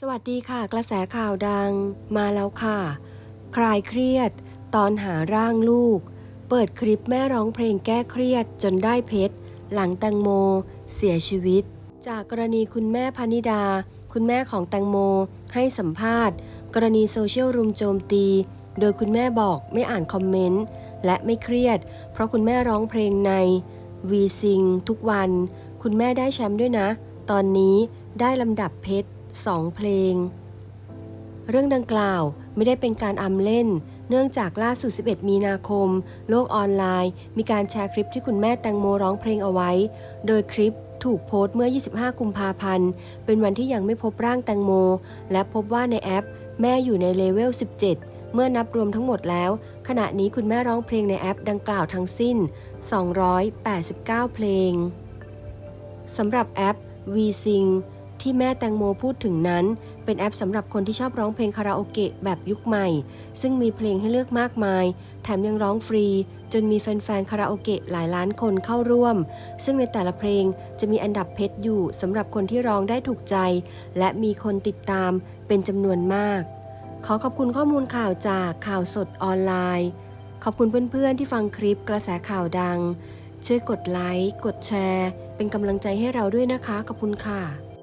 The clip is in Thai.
สวัสดีค่ะ กระแสข่าวดังมาแล้วค่ะ คลายเครียด ตอนหาร่างลูก เปิดคลิปแม่ร้องเพลงแก้เครียดจนได้เพชร หลังแตงโม เสียชีวิต จากกรณีคุณแม่พนิดา คุณแม่ของแตงโม ให้สัมภาษณ์ กรณีโซเชียลรุมโจมตี โดยคุณแม่บอกไม่อ่านคอมเมนต์ และไม่เครียด เพราะคุณแม่ร้องเพลงในวีซิงทุกวัน คุณแม่ได้แชมป์ด้วยนะ ตอนนี้ได้ลำดับเพชร สองเพลง เรื่องดังกล่าวไม่ได้เป็นการอำเล่น เนื่องจากล่าสุด 11 มีนาคม โลกออนไลน์ มีการแชร์คลิปที่คุณแม่แตงโมร้องเพลงเอาไว้ โดยคลิปถูกโพสต์เมื่อ 25 กุมภาพันธ์ เป็นวันที่ยังไม่พบร่างแตงโม และพบว่าในแอป แม่อยู่ในเลเวล 17เมื่อนับรวมทั้งหมดแล้ว ขณะนี้คุณแม่ร้องเพลงในแอปดังกล่าวทั้งสิ้น 289 เพลง สำหรับแอป VSing ที่แม่แตงโมพูดถึงนั้น เป็นแอปสำหรับคนที่ชอบร้องเพลงคาราโอเกะแบบยุคใหม่ ซึ่งมีเพลงให้เลือกมากมาย แถมยังร้องฟรี จนมีแฟนๆคาราโอเกะหลายล้านคนเข้าร่วม ซึ่งในแต่ละเพลงจะมีอันดับเพชรอยู่สำหรับคนที่ร้องได้ถูกใจ และมีคนติดตามเป็นจำนวนมาก ขอขอบคุณข้อมูลข่าวจากข่าวสดออนไลน์ ขอบคุณเพื่อนๆที่ฟังคลิปกระแสข่าวดังช่วยกดไลค์ กดแชร์ เป็นกำลังใจให้เราด้วยนะคะ ขอบคุณค่ะ